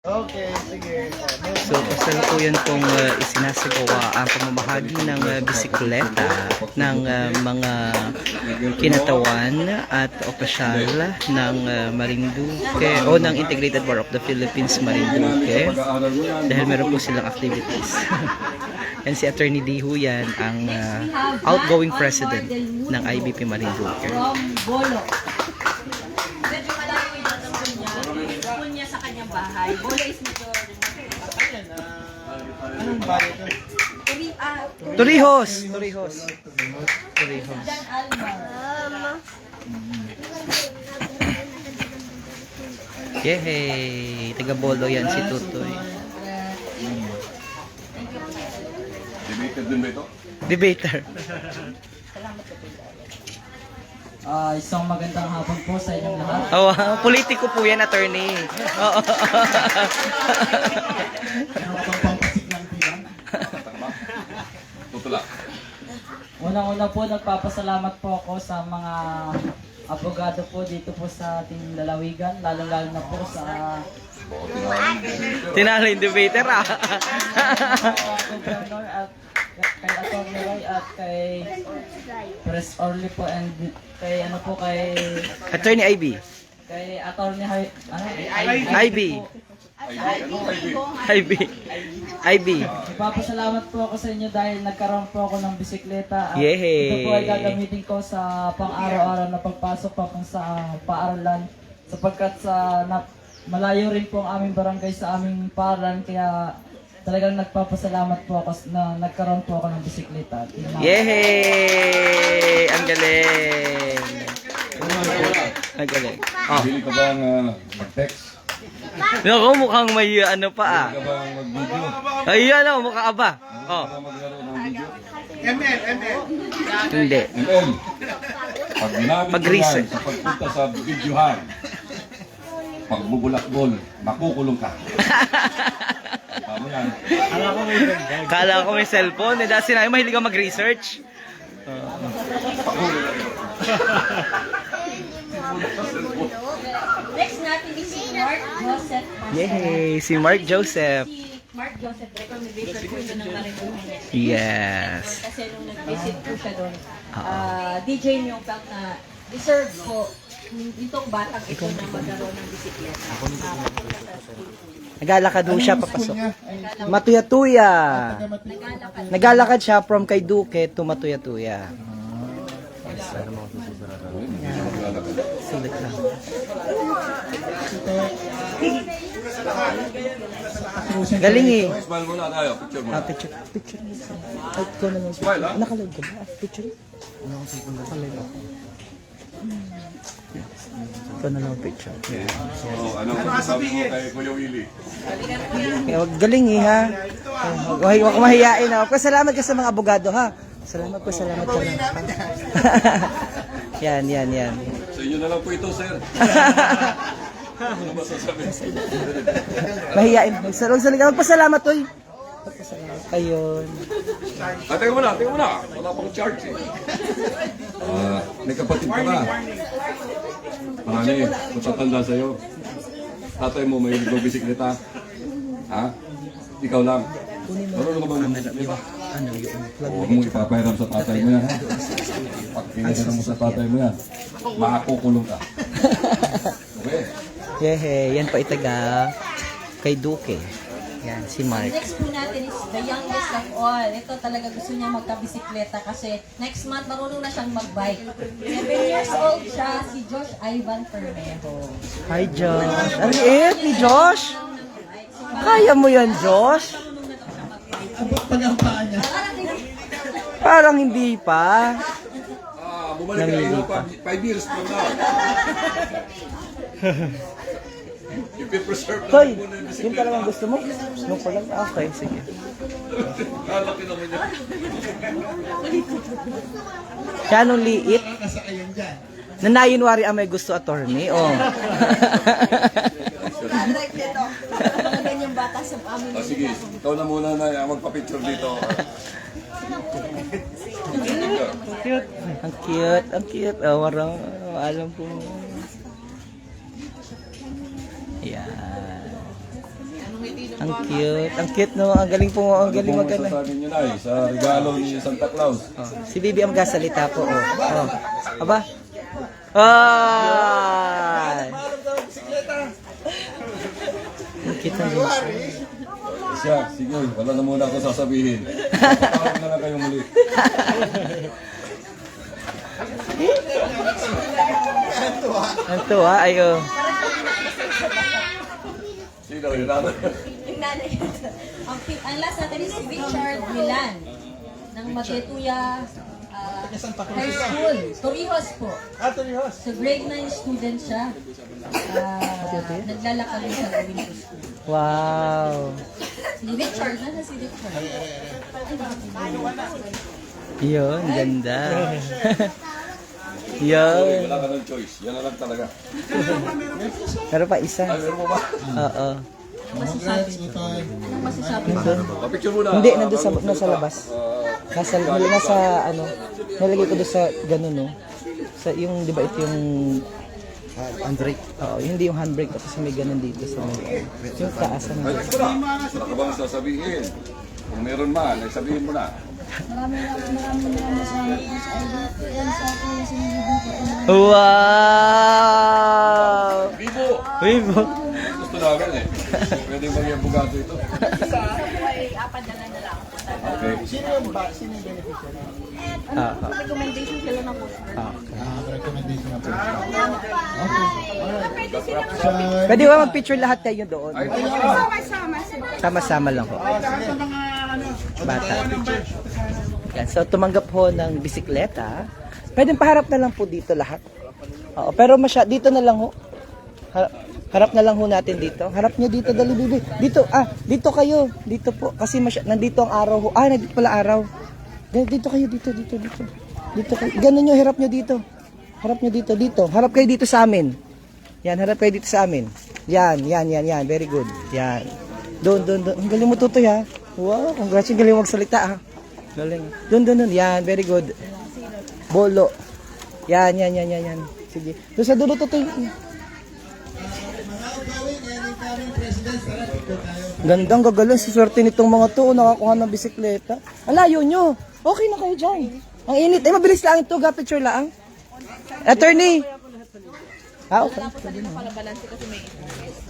Okay, sige. So, kasalukuyan pong uh, isinasagawa ang pamamahagi ng uh, bisikleta ng uh, mga kinatawan at opisyal ng uh, Marinduque o ng Integrated War of the Philippines Marinduque dahil meron po silang activities. Yan si Attorney Dihu yan, ang uh, outgoing president ng IBP Marinduque. From Bolo. Medyo malayo yung tatakbo niya. Yung niya sa kanyang bahay. Bolo is medyo... Ayan, ah, anong bahay ito? Turi, ah, Torrijos! Torrijos. Torrijos. Dan Alma. Yehey! Taga Bolo yan si Tutoy. Debated din ba ito? Debater. Ah, isang magandang hapon po sa inyong lahat. Oh, politiko po yan, attorney. Oo. Tutula. Unang-una po, nagpapasalamat po ako sa mga abogado po dito po sa ating lalawigan, lalong-lalo na po sa Tinalo yung debater ah. At kay Atty. Roy at kay Press Orly po and kay ano po kay attorney IB. kay Atty. Hay, ano? IB. IB. IB. Nagpapasalamat po ako sa inyo dahil nagkaroon po ako ng bisikleta. At Yehey! Ito po ay gagamitin ko sa pang-araw-araw na pagpasok pa kung sa paaralan. Sapagkat sa na, malayo rin po ang aming barangay sa aming paaralan. Kaya talagang nagpapasalamat po ako na nagkaroon po ako ng bisikleta. Yehey! Ang galing. Ang galing. Oh. Ka bang uh, mag-text? Naku, mukhang may ano pa ah. Hili ka bang mag-video? Ayun ano, mukha aba. Oh. Ka video? ML, ML. Hindi. MM. Pag ginamit yan sa pagpunta sa videohan, pagbubulakbol, makukulong ka. Tama yan. Kala ko may cellphone. Eh, dahil sinabi mahilig ka mag-research. Next natin is si Mark Joseph. Yehey! Si Mark Joseph. Mark Joseph, recommendation po ito ng Marinduque. Yes. Kasi nung nag-visit po siya doon, ah, DJ niyo felt na deserve po itong batang ito na magkaroon ng bisikleta. Naglalakad doon siya papasok. Matuya-tuya. Naglalakad siya from kay Duque to Matuya-tuya. Sulit lang. Galing eh. Smile muna tayo, picture mo. Ah, picture. Picture. Ay, ko na lang. Smile, ah. Nakalive ka ba? Ah, Picture. Ano ako sa Nakalive ako. Ito na lang picture. Oh, ano masasabi mo kay Kuya Willie? Eh, galing eh ha. Huwag huwag kang mahiyain ha. Pasalamat ka sa mga abogado ha. Salamat po, salamat ka lang. yan, yan, yan. Sa inyo na lang po ito, sir. Mahiyain. Magsalong salita. Magpasalamat, oy. Ayun. Ah, teka muna, teka muna. Wala pang charge eh. Ah, may kapatid ka na. Marami, matatanda sa'yo. Tatay mo may bisikleta. Ha? Ikaw lang. Marunong ka ba ng bisikleta? Yun? Huwag mong ipapahiram sa tatay mo yan, ha? Pag pinahiram mo sa tatay mo yan, makakukulong ka. Okay? Yehe, yan pa itaga kay Duque. Yan, si Mark. Next po natin is the youngest of all. Ito talaga gusto niya magkabisikleta kasi next month marunong na siyang magbike. 7 years old siya, si Josh Ivan Permejo. Hi, Josh. Ang liit ni Josh. Kaya mo yan, Josh? Parang hindi pa. Ah, bumalik ka ino pa, 5 years from now. Ipipreserve na Hoy, muna yung yun bisikleta. talagang gusto mo? Nung pala, okay, sige. Lalaki naman niya. Kaya nung liit, na January ang may gusto attorney, oh. Mga ganyang bata sa family. Ah, sige, ikaw na muna na ah, magpa-picture dito. cute. Ang cute, ang cute. Oh, warang, alam ko. Yan. Ang cute. Ang cute no. Ang galing po. Ang galing Ano mag pong masasabi niyo na sa regalo ni Santa Claus? Oh, si Bibi ang gasalita po. Oh. oh. Aba? Ay! Ang cute ng bunso. Siya, sige, wala na muna ako sasabihin. Tawag na lang kayo muli. Ang tuwa. Ay, oh. Sino yun? Yung nanay. ang, pi- ang last natin is Richard Milan ng Matetuya ah, High School. Torrijos po. Ah, Torrijos. So grade 9 student siya. Uh, naglalakad siya going to school. Wow. Si Richard, nasa si Richard? Yun, ganda. Yun. Wala ka ng choice. Yan na lang talaga. Pero pa isa. Ay, meron mo ba? Oo. Utoy. Anong masasabi mo? Pa-picture muna. Hindi, nandun sa, nasa labas. Nasa, nasa, ano, nalagay ko doon sa ganun, no? Sa, yung, di ba ito yung handbrake? Oo, hindi yung handbrake, tapos may ganun dito sa may, yung taas ng na. Wala ka bang sasabihin? Kung meron man, ay sabihin mo na. Wow! Vivo! Vivo! Gusto namin eh. Pwede maging abogado ito. Okay. Sino yung ba? Sino yung beneficiary? Ah, ah. Ah, okay. Ah, recommendation na po. Okay. Pwede ba mag-picture lahat kayo doon? Ay, na. Sama-sama lang ho. Bata. Yan. So, tumanggap ho ng bisikleta. Pwede paharap na lang po dito lahat. Oo, pero masya, dito na lang ho. Harap, harap na lang ho natin dito. Harap nyo dito, dali bibi. Dito, ah, dito kayo. Dito po. Kasi masya, nandito ang araw ho. Ah, nandito pala araw. Dito, kayo, dito, dito, dito. Dito kayo. Ganun nyo, harap nyo dito. Harap nyo dito, dito. Harap kayo dito sa amin. Yan, harap kayo dito sa amin. Yan, yan, yan, yan. Very good. Yan. Doon, doon, doon. Ang galing mo tutoy ha. Wow, congrats. Ang galing magsalita ha. Galing. Doon, doon, doon. Yan, very good. Bolo. Yan, yan, yan, yan, yan. Sige. Doon sa dulo picture tayo. Gandang gagaling. Siswerte nitong mga to. Nakakuha ng bisikleta. Alayo nyo. Okay na kayo dyan. Ang init. Eh, mabilis lang ito. Ga lang. Attorney. Ah, okay.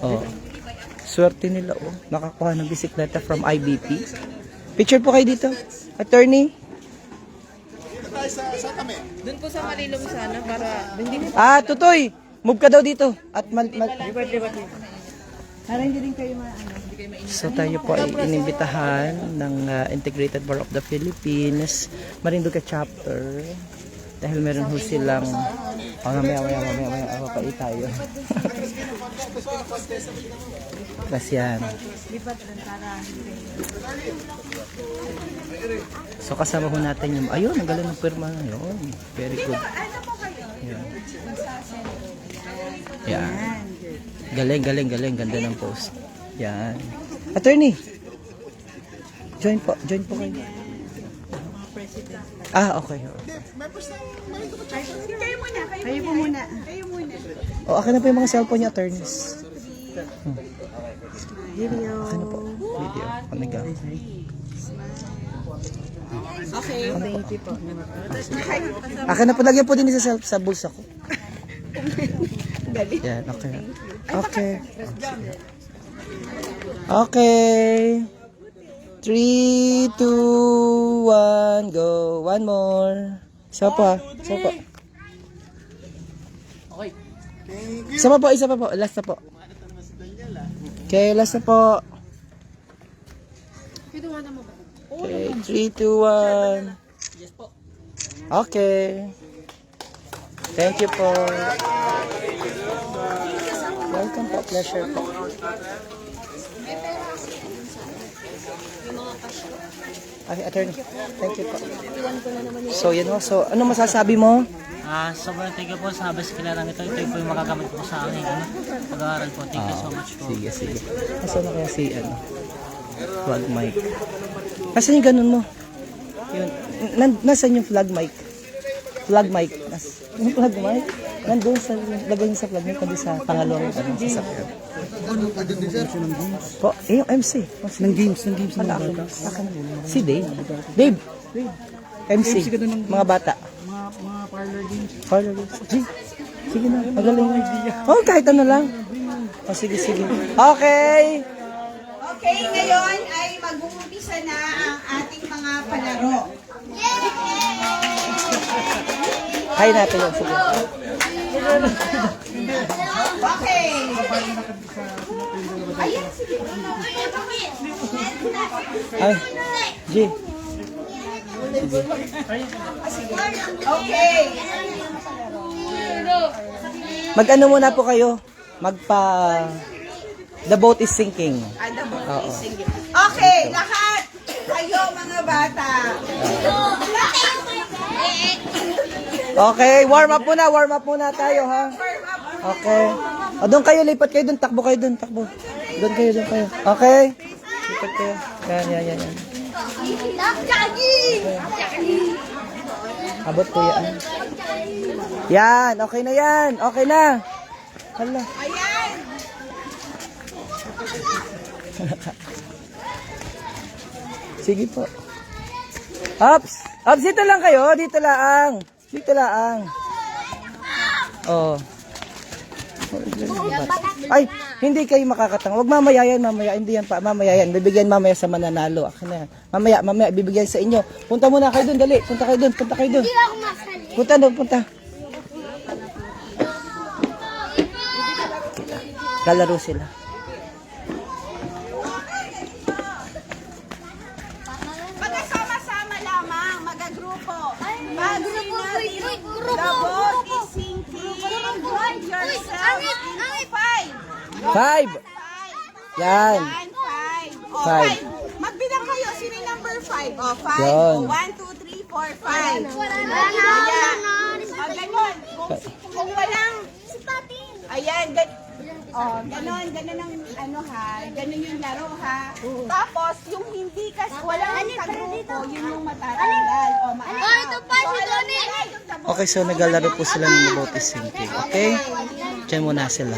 Oh. Swerte nila, oh. Nakakuha ng bisikleta from IBP. Picture po kayo dito. Attorney. Doon po sa Marilom sana para hindi mo Ah, tutoy. Move ka daw dito. At mal, mal, para hindi din kayo maano. So tayo po ay inimbitahan ng uh, Integrated Bar of the Philippines, Marinduque Chapter. Dahil meron ho silang Oh, mamaya, mamaya, mamaya, mamaya, mamaya, tayo. Tapos yan. So kasama ho natin yung, ayun, ang galing ng pirma na yun. Very good. Yan. Yan. Galing, galing, galing. Ganda ng post. Yan. Attorney! Join po. Join po kayo. Ah, okay. Kayo po muna. Kayo muna. O, akin na po yung mga cellphone niya, attorneys. Hmm. Video. Akin na po. Video. Panigang. Okay. Thank you po. Akin na po. Lagyan po din sa, cell- sa bulsa ko. Galing. Yan, okay. Okay. Okay. 3, 2, 1, go. One more. Isa pa. Isa pa. Isa pa po, isa pa po. Last na po. Okay, last na po. Okay, 3, 2, 1. Okay. Thank you po. Welcome po. Pleasure po. Ay, attorney. Thank you po. So, yun o. So, ano masasabi mo? Ah, sobrang thank you po sa bisikleta ito. Ito po yung magagamit ko sa akin. Ano? Pag-aaral po. Thank you so much po. Sige, sige. Nasaan na kaya si, ano? Flag mic. Nasaan yung ganun mo? Yun. Nan- nasaan yung flag mic? Flag mic. Nas yung flag mic? Nandun sa, lagay niyo sa flag mic, kundi sa pangalawang, ano, sa sakyan. Po, eh, yung MC. Ng games, ng games ng mga bata. Si Dave. Dave. MC. Mga bata. Mga, mga parlor games. Parlor games. G. Sige na, magaling na. Oh, kahit ano lang. Oh, sige, sige. Okay. Okay, ngayon ay mag-uumpisa na ang ating mga palaro. Kaya natin yun. Sige. Okay. Ay, G. Okay. Mag-ano muna po kayo? Magpa... The boat is sinking. Ano ba? Oo. Okay, lahat. Kayo mga bata. Okay, warm up muna, warm up muna tayo ha. Okay. O doon kayo, lipat kayo doon, takbo kayo doon, takbo. Doon kayo, doon kayo. Okay. Lipat kayo. Yan, yan, yan, yan. Abot po yan. Yan, okay na yan. Okay na. Hala. Ayan. Sige po. Ups! Ups, dito lang kayo. Dito lang. Dito lang. Oh. Ay, hindi kayo makakatang. Huwag mamaya yan, mamaya. Hindi yan pa, mamaya yan. Bibigyan mamaya sa mananalo. Akin na yan. Mamaya, mamaya, bibigyan sa inyo. Punta muna kayo doon, dali. Punta kayo doon, punta kayo doon. Punta doon, punta. Kalaro sila. Magkasama-sama lamang, magagrupo. Pag sinabi, the boat is sinking, put yourself into five. Five. Yan. Five. Oh, Five. five. Magbilang kayo. Sino yung number five? Oh, five. Yan. Oh, one, two, three, four, five. Ayan. Oh, ganun. Kung, kung walang... Ayan, gan Oh, ganon, ganon ang ano ha, ganon yung laro ha. Tapos, yung hindi kas walang kagrupo, yun yung matatanggal. O, maaaw. Oh, ito pa, si Donnie! Okay, so naglalaro po sila ng boat is sinking. Okay? Diyan muna sila.